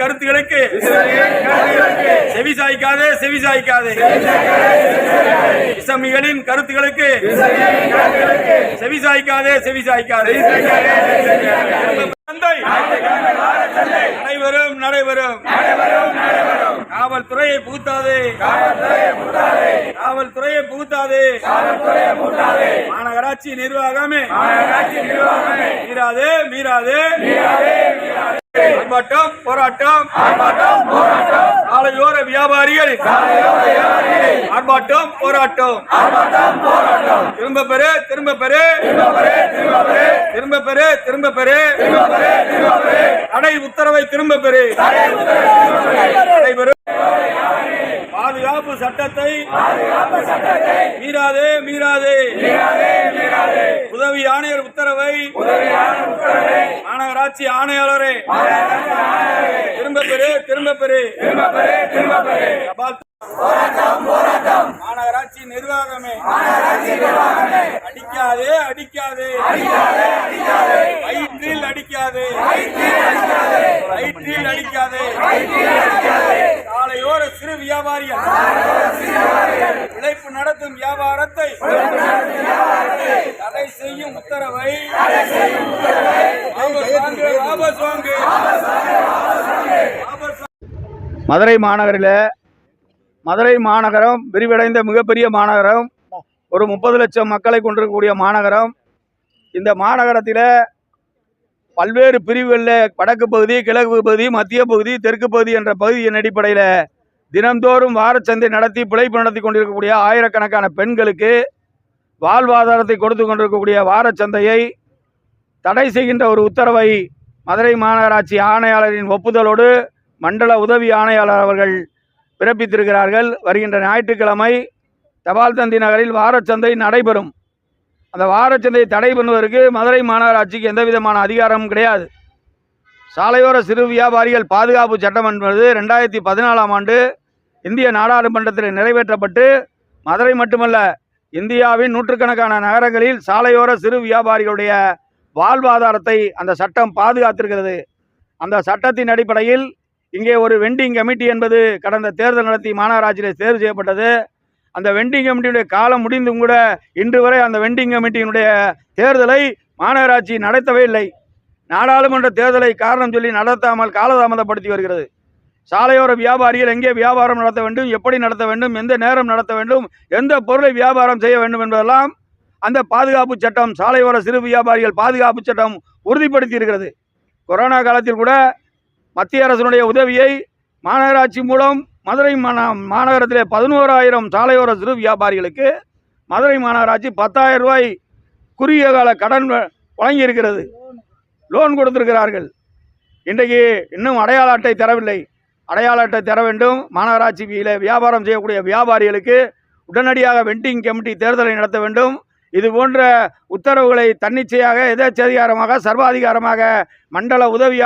கருத்துகளுக்கு செவி சாய்க்காதே செவி சாய்க்காதே இசமிகளின் கருத்துகளுக்கு செவி சாய்க்காதே செவி சாய்க்காதே நடைபெறும் நடைபெறும். காவல்துறையை புகுத்தாதே. காவல்துறையை புகுத்தாதே. மாநகராட்சி நிர்வாகமே. மீறாதே மீறாதே. ஆர்ப்பாட்டம் போராட்டம். சாலையோர வியாபாரிகள். ஆர்ப்பாட்டம் போராட்டம். திரும்ப பெறு திரும்ப பெறு. திரும்ப பெறு திரும்ப பெறு. தடை உத்தரவை திரும்ப பெறு. நடைபெறும் பாதுகாப்பு சட்டத்தை மீறாதே மீறாதே. உதவி ஆணையர் உத்தரவை மாநகராட்சி ஆணையாளரே. திரும்ப பெறு திரும்ப பெறு. தபால் மாநகராட்சி நிர்வாகமே. அடிக்காதே அடிக்காதே. வயிற்றில் அடிக்காதே. வயிற்றில் அடிக்காதே. வியாபாரிகள். உழைப்பு நடத்தும் வியாபாரத்தை தடை செய்யும் உத்தரவை மதுரை மாநகரில் மதுரை மாநகரம் விரிவடைந்த மிகப்பெரிய மாநகரம் ஒரு முப்பது லட்சம் மக்களை கொண்டிருக்கக்கூடிய மாநகரம். இந்த மாநகரத்தில் பல்வேறு பிரிவுகளில் வடக்கு பகுதி கிழக்கு பகுதி மத்திய பகுதி தெற்கு பகுதி என்ற பகுதியின் அடிப்படையில் தினந்தோறும் வாரச்சந்தை நடத்தி பிழைப்பு நடத்தி கொண்டிருக்கக்கூடிய ஆயிரக்கணக்கான பெண்களுக்கு வாழ்வாதாரத்தை கொடுத்து கொண்டிருக்கக்கூடிய வாரச்சந்தையை தடை செய்கின்ற ஒரு உத்தரவை மதுரை மாநகராட்சி ஆணையாளரின் ஒப்புதலோடு மண்டல உதவி ஆணையாளர் அவர்கள் பிறப்பித்திருக்கிறார்கள். வருகின்ற ஞாயிற்றுக்கிழமை தபால் தந்தி நகரில் வாரச்சந்தை நடைபெறும். அந்த வாரச்சந்தையை தடை பண்ணுவதற்கு மதுரை மாநகராட்சிக்கு எந்த விதமான அதிகாரமும் கிடையாது. சாலையோர சிறு வியாபாரிகள் பாதுகாப்பு சட்டம் என்பது ரெண்டாயிரத்தி பதினாலாம் ஆண்டு இந்திய நாடாளுமன்றத்தில் நிறைவேற்றப்பட்டு மதுரை மட்டுமல்ல இந்தியாவின் நூற்றுக்கணக்கான நகரங்களில் சாலையோர சிறு வியாபாரிகளுடைய வாழ்வாதாரத்தை அந்த சட்டம் பாதுகாத்திருக்கிறது. அந்த சட்டத்தின் அடிப்படையில் இங்கே ஒரு வெண்டிங் கமிட்டி என்பது கடந்த தேர்தல் நடத்தி மாநகராட்சியில் தேர்வு செய்யப்பட்டது. அந்த வெண்டிங் கமிட்டியுடைய காலம் முடிந்தும் கூட இன்று வரை அந்த வெண்டிங் கமிட்டியினுடைய தேர்தலை மாநகராட்சி நடத்தவே இல்லை. நாடாளுமன்ற தேர்தலை காரணம் சொல்லி நடத்தாமல் காலதாமதப்படுத்தி வருகிறது. சாலையோர வியாபாரிகள் எங்கே வியாபாரம் நடத்த வேண்டும் எப்படி நடத்த வேண்டும் எந்த நேரம் நடத்த வேண்டும் எந்த பொருளை வியாபாரம் செய்ய வேண்டும் என்பதெல்லாம் அந்த பாதுகாப்பு சட்டம் சாலையோர சிறு வியாபாரிகள் பாதுகாப்பு சட்டம் உறுதிப்படுத்தி இருக்கிறது. கொரோனா காலத்தில் கூட மத்திய அரசினுடைய உதவியை மாநகராட்சி மூலம் மதுரை மாந மாநகரத்தில் பதினோராயிரம் சாலையோர சிறு வியாபாரிகளுக்கு மதுரை மாநகராட்சி பத்தாயிரம் ரூபாய் குறுகிய கால கடன் வ- வழங்கியிருக்கிறது. லோன் கொடுத்திருக்கிறார்கள். இன்றைக்கு இன்னும் அடையாள அட்டை தரவில்லை. அடையாள அட்டை தர வேண்டும். மாநகராட்சியில் வியாபாரம் செய்யக்கூடிய வியாபாரிகளுக்கு உடனடியாக வெண்டிங் கமிட்டி தேர்தலை நடத்த வேண்டும். இது போன்ற உத்தரவுகளை தன்னிச்சையாக எதேச்சதிகாரமாக சர்வாதிகாரமாக மண்டல உதவி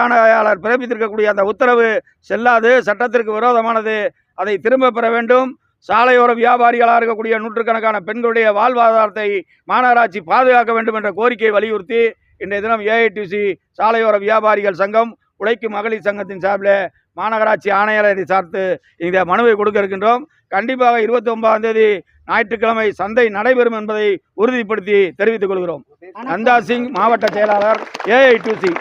பிறப்பித்திருக்கக்கூடிய அந்த உத்தரவு செல்லாது. சட்டத்திற்கு விரோதமானது. அதை திரும்ப பெற வேண்டும். சாலையோர வியாபாரிகளாக இருக்கக்கூடிய நூற்றுக்கணக்கான பெண்களுடைய வாழ்வாதாரத்தை மாநகராட்சி பாதுகாக்க வேண்டும் என்ற கோரிக்கையை வலியுறுத்தி இன்றைய தினம் ஏஐடிசி சாலையோர வியாபாரிகள் சங்கம் உழைக்கும் மகளிர் சங்கத்தின் சார்பில் மாநகராட்சி ஆணையாளரை சார்த்து இந்த மனுவை கொடுக்க இருக்கின்றோம். கண்டிப்பாக இருபத்தி ஒன்பதாம் தேதி ஞாயிற்றுக்கிழமை சந்தை நடைபெறும் என்பதை உறுதிப்படுத்தி தெரிவித்துக் கொள்கிறோம். நந்தா சிங் மாவட்ட செயலாளர் ஏஐடிசி